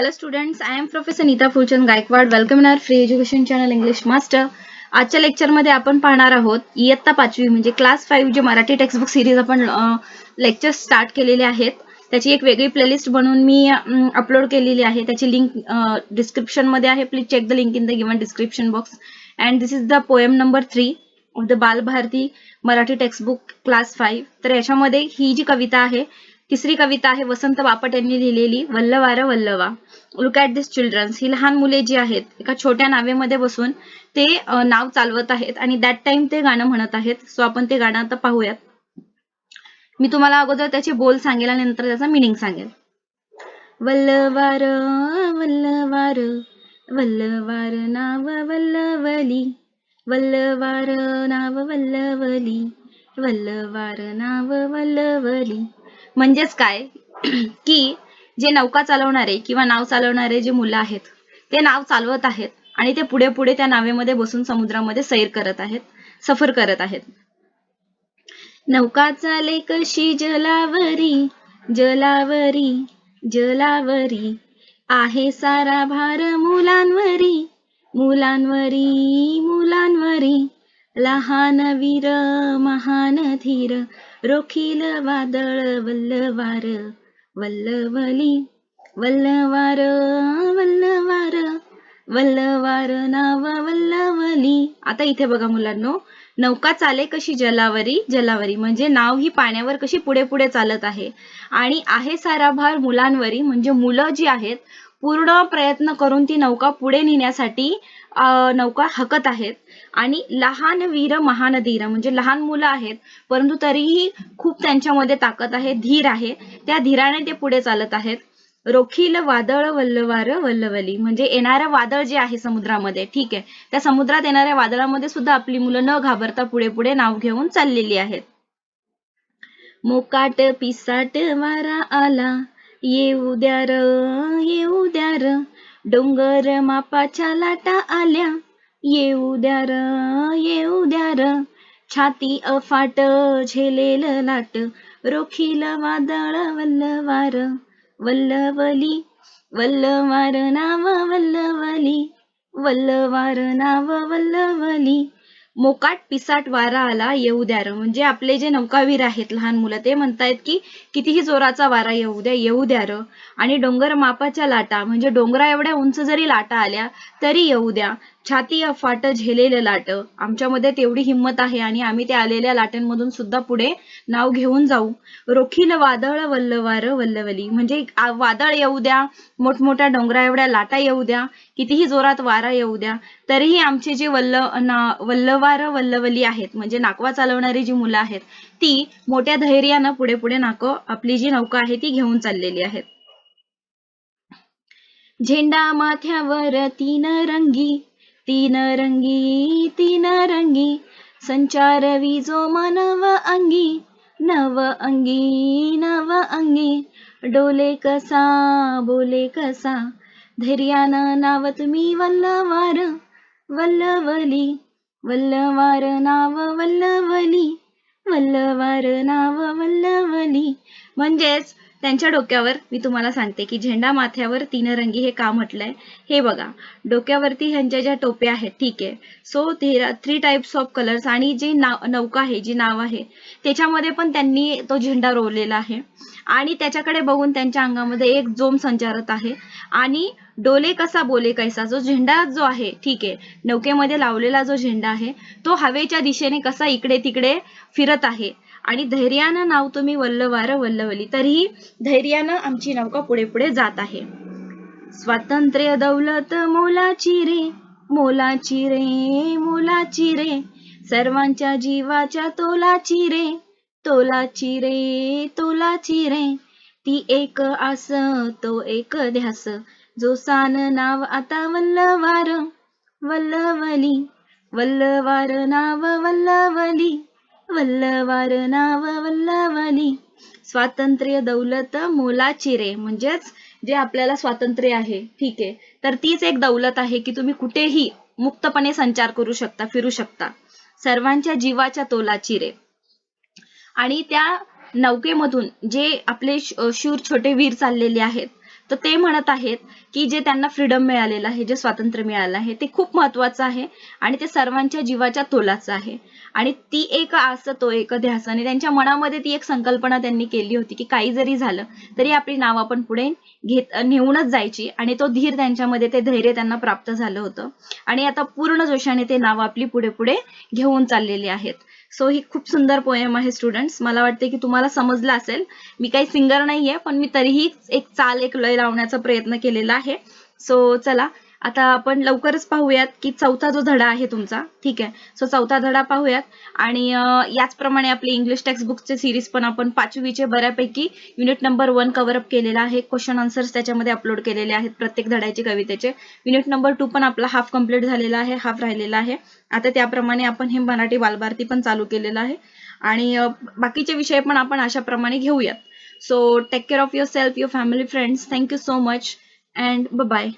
Hello students I am professor Neeta Phulchand Gaikwad welcome in our free education channel English master आजच्या लेक्चरमध्ये आपण पाहणार आहोत इयत्ता पाचवी म्हणजे क्लास फाईव्ह जे मराठी टेक्स्टबुक सिरीज आपण लेक्चर स्टार्ट केलेले आहेत. त्याची एक वेगळी प्लेलिस्ट बनवून मी अपलोड केलेली आहे. त्याची लिंक डिस्क्रिप्शनमध्ये आहे. Please check the link in the given description box and this is the poem number three of the Balbharati Marathi textbook class five तर याच्यामध्ये ही जी कविता आहे तिसरी कविता आहे वसंत बापट यांनी लिहिलेली वल्लवार वल्लवा. लुक ॲट दिस चिल्ड्रन्स ही लहान मुले जी आहेत एका छोट्या नावेमध्ये बसून ते नाव चालवत आहेत आणि दॅट टाइम ते गाणं म्हणत आहेत. सो आपण ते गाणं आता पाहूयात. मी तुम्हाला अगोदर त्याचे बोल सांगेल आणि नंतर त्याचा मिनिंग सांगेल. वल्लवार वल्लवार वल्लवार नाव वल्लवली. वल्लवार नाव वल्लवली. वल्लवार नाव वल्लवली. म्हणजेच काय? की जे नौका चालवणारे किंवा नाव चालवणारे जे मुलं आहेत ते नाव चालवत आहेत आणि ते पुढे पुढे त्या नावेमध्ये बसून समुद्रामध्ये सैर करत आहेत सफर करत आहेत. नौका चाले कशी जलावरी जलावरी जलावरी आहे सारा भार मुलांवरी मुलांवरी मुलांवरी लहान वीर महान धीर रोखील वादळ वल्लवार वल्लवली वल्लवार वल्लवार वल्लवार नाव वल्लवली. आता इथे बघा मुलांनो नौका चाले कशी जलावरी? जलावरी म्हणजे नाव ही पाण्यावर कशी पुढे पुढे चालत आहे. आणि आहे सारा भार मुलांवरी म्हणजे मुलं जी आहेत पूर्ण प्रयत्न करून ती नौका पुढे नेण्यासाठी नौका हकत आहेत. आणि लहान वीर महान धीर म्हणजे लहान मुलं आहेत परंतु तरीही खूप त्यांच्यामध्ये ताकद आहे धीर आहे. त्या धीराने ते पुढे चालत आहेत. रोखील वादळ वल्लवार वल्लवली म्हणजे येणारं वादळ जे आहे समुद्रामध्ये ठीक आहे. त्या समुद्रात येणाऱ्या वादळामध्ये सुद्धा आपली मुलं न घाबरता पुढे पुढे नाव घेऊन चाललेली आहेत. मोकाट पिसाट वारा आला येऊ द्या र येऊ द्या र. डोंगर मापाच्या लाटा आल्या. येऊ द्या र येऊ द्या र. छाती अफाट झेलेल लाट. रोखील वादळ वल्लवार. वल्लवली वल्लवार नाव वल्लवली. वल्लवार नाव वल्लवली. मोकाट पिसाट वारा आला येऊ द्या र. म्हणजे आपले जे नौकावीर आहेत लहान मुलं ते म्हणतायत की कितीही जोराचा वारा येऊ द्या येऊ द्या र. आणि डोंगर मापाच्या लाटा म्हणजे डोंगरा एवढ्या उंच जरी लाटा आल्या तरी येऊ द्या. छाती अफाट झेलेलं लाट. आमच्यामध्ये तेवढी हिंमत आहे आणि आम्ही त्या आलेल्या लाटांमधून सुद्धा पुढे नाव घेऊन जाऊ. रोखील वादळ वल्लवार वल्लवली. म्हणजे वादळ येऊ द्या मोठमोठ्या डोंगरा एवढ्या लाटा येऊ द्या कितीही जोरात वारा येऊ द्या तरीही आमचे जे वल्ल ना- वल्लवार वल्लवली आहेत म्हणजे नाकवा चालवणारी जी मुलं आहेत ती मोठ्या धैर्यानं पुढे पुढे नाक आपली जी नौका आहे ती घेऊन चाललेली आहेत. झेंडा माथ्यावर तीन रंगी तीन रंगी तीन रंगी संचार विजो मनव अंगी नव अंगी नव अंगी डोले कसा बोले कसा धैर्यानं नाव तुम्ही वल्लवार वल्लवली वल्लवार नाव वल्लवली वल्लवार नाव वल्लवली म्हणजेच त्यांच्या डोक्यावर मी तुम्हाला सांगते की झेंडा माथ्यावर तीन रंगी हे का म्हटलंय हे बघा. डोक्यावरती ह्यांच्या ज्या टोप्या आहेत ठीक आहे. So three types of colours आणि जी नाव नौका आहे जी नाव आहे त्याच्यामध्ये पण त्यांनी तो झेंडा रोवलेला आहे. आणि त्याच्याकडे बघून त्यांच्या अंगामध्ये एक जोम संचारत आहे. आणि डोले कसा बोले कैसा जो झेंडा जो आहे ठीक आहे नौकेमध्ये लावलेला जो झेंडा आहे तो हवेच्या दिशेने कसा इकडे तिकडे फिरत आहे. आणि धैर्यानं नाव तुम्ही वल्लवार वल्लवली. तरीही धैर्यानं आमची नौका पुढे पुढे जात आहे. स्वातंत्र्य दौलत मोलाची रे मोलाची रे मोलाची रे. सर्वांच्या जीवाच्या तोलाची रे तोलाची रे तोलाची रे. ती एक आस तो एक ध्यास. जो सान नाव आता वल्लवार वल्लवली. वल्लवार नाव वल्लवली. वल्लवार नाव वल्लवली. स्वातंत्र्य दौलत मोलाची रे. म्हणजेच जे आपल्याला स्वातंत्र्य आहे ठीक आहे. तर तीच एक दौलत आहे की तुम्ही कुठेही मुक्तपणे संचार करू शकता फिरू शकता. सर्वांच्या जीवाच्या तोलाची रे. आणि त्या नौकेमधून जे आपले शूर छोटे वीर चाललेले आहेत तर ते म्हणत आहेत की जे त्यांना फ्रीडम मिळालेलं आहे जे स्वातंत्र्य मिळालं आहे ते खूप महत्वाचं आहे आणि ते सर्वांच्या जीवाच्या तोलाचं आहे. आणि ती एक आस तो एक ध्यास. आणि त्यांच्या मनामध्ये ती एक संकल्पना त्यांनी केली होती की काही जरी झालं तरी आपली नाव आपण पुढे घेत नेऊनच जायची. आणि तो धीर त्यांच्यामध्ये ते धैर्य त्यांना प्राप्त झालं होतं. आणि आता पूर्ण जोशाने ते नाव आपली पुढे पुढे घेऊन चाललेले आहेत. सो ही खूप सुंदर पोएम आहे स्टुडंट्स मला वाटते की तुम्हाला समजलं असेल. मी काही सिंगर नाहीये पण मी तरीही एक चाल एक लय लावण्याचा प्रयत्न केलेला आहे. सो चला. आता आपण लवकरच पाहूयात की चौथा जो धडा आहे तुमचा ठीक आहे? सो चौथा धडा पाहूयात. आणि याचप्रमाणे आपले इंग्लिश टेक्स्ट बुकचे सिरीज पण आपण पाचवीचे बऱ्यापैकी युनिट नंबर वन कव्हरअप केलेला आहे. क्वेश्चन आन्सर्स त्याच्यामध्ये अपलोड केलेले आहेत प्रत्येक धड्याचे कवितेचे. युनिट नंबर टू पण आपला हाफ कंप्लीट झालेला आहे हाफ राहिलेला आहे. आता त्याप्रमाणे आपण हे मराठी बालभारती पण चालू केलेलं आहे. आणि बाकीचे विषय पण आपण अशाप्रमाणे घेऊयात. So take care of yourself your family friends thank you so much and bye